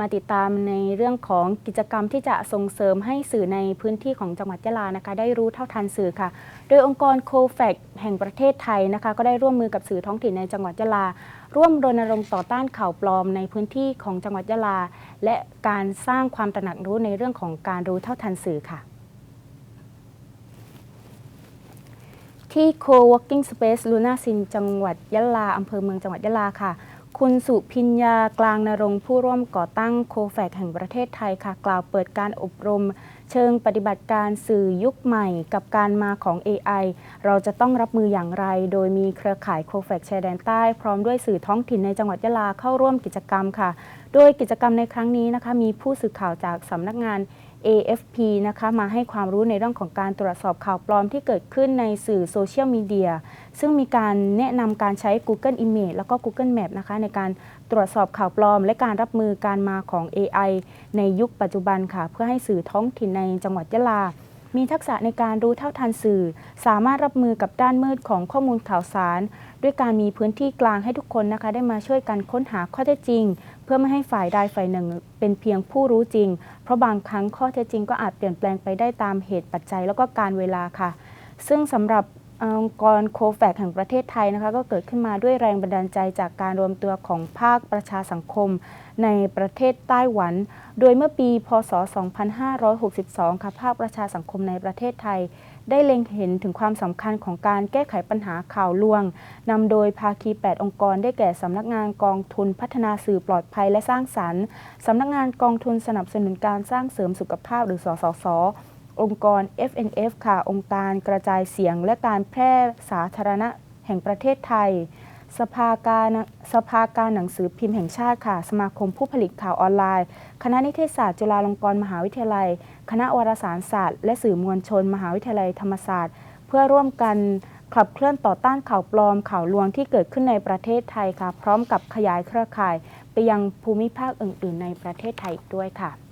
มาติดตามในเรื่องของกิจกรรมที่จะส่งเสริมให้สื่อในพื้นที่ของจังหวัดยะลานะคะ ได้รู้เท่าทันสื่อค่ะ โดยองค์กรโคแฟกแห่งประเทศไทยนะคะ ก็ได้ร่วมมือกับสื่อท้องถิ่นในจังหวัดยะลา ร่วมรณรงค์ต่อต้านข่าวปลอมในพื้นที่ของจังหวัดยะลา และการสร้างความตระหนักรู้ในเรื่องของการรู้เท่าทันสื่อค่ะที่ Co-working Space Luna Sin จังหวัดยะลา อำเภอเมืองจังหวัดยะลาค่ะ คุณสุพิญญากลางนรงผู้ร่วมก่อตั้งโคแฟกแห่งประเทศไทยค่ะ กล่าวเปิดการอบรมเชิงปฏิบัติการสื่อยุคใหม่กับการมาของ AI เราจะต้องรับมืออย่างไร โดยมีเครือข่ายโคแฟกชายแดนใต้ พร้อมด้วยสื่อท้องถิ่นในจังหวัดยะลาเข้าร่วมกิจกรรมค่ะ โดยกิจกรรมในครั้งนี้นะคะ มีผู้สื่อข่าวจากสำนักงาน AFP นะคะมาให้ความรู้ในเรื่องของการตรวจสอบข่าวปลอมที่เกิดขึ้นในสื่อโซเชียลมีเดียซึ่งมีการแนะนำการใช้ Google Image แล้วก็ Google Map นะคะในการตรวจสอบข่าวปลอม และการรับมือการมาของ AI ในยุคปัจจุบันค่ะ เพื่อให้สื่อท้องถิ่นในจังหวัดยะลา มีทักษะในการรู้เท่าทันสื่อ สามารถรับมือกับด้านมืดของข้อมูลข่าวสาร ด้วยการมีพื้นที่กลางให้ทุกคนนะคะ ได้มาช่วยกันค้นหาข้อเท็จจริง เพื่อไม่ให้ฝ่ายใดฝ่ายหนึ่ง เป็นเพียงผู้รู้จริง เพราะบางครั้งข้อเท็จจริงก็อาจเปลี่ยนแปลงไปได้ตามเหตุปัจจัยแล้วก็การเวลาค่ะ ซึ่งสำหรับ องค์กรโคแฟกแห่งประเทศไทยนะคะก็เกิดขึ้นมาด้วยแรงบันดาลใจจากการรวมตัวของภาคประชาสังคม ในประเทศไต้หวัน โดยเมื่อปี พศ 2562 ค่ะภาคประชาสังคมในประเทศไทย ได้เล็งเห็นถึงความสำคัญของการแก้ไขปัญหาข่าวลวงนำโดยภาคี 8 องค์กรได้แก่สำนักงานกองทุนพัฒนาสื่อปลอดภัยและสร้างสรรค์สำนักงานกองทุนสนับสนุนการสร้างเสริมสุขภาพหรือสสส องค์กร FNF ค่ะ องค์การกระจายเสียงและการแพร่สาธารณะแห่งประเทศไทย สภาการสภาการหนังสือพิมพ์แห่งชาติค่ะ สมาคมผู้ผลิตข่าวออนไลน์ คณะนิเทศศาสตร์ จุฬาลงกรณ์มหาวิทยาลัย คณะวารสารศาสตร์ และสื่อมวลชน มหาวิทยาลัยธรรมศาสตร์ เพื่อร่วมกันขับเคลื่อนต่อต้านข่าวปลอมข่าวลวงที่เกิดขึ้นในประเทศไทยค่ะ พร้อมกับขยายเครือข่าย ไปยังภูมิภาคอื่น ๆ ในประเทศไทยอีกด้วยค่ะ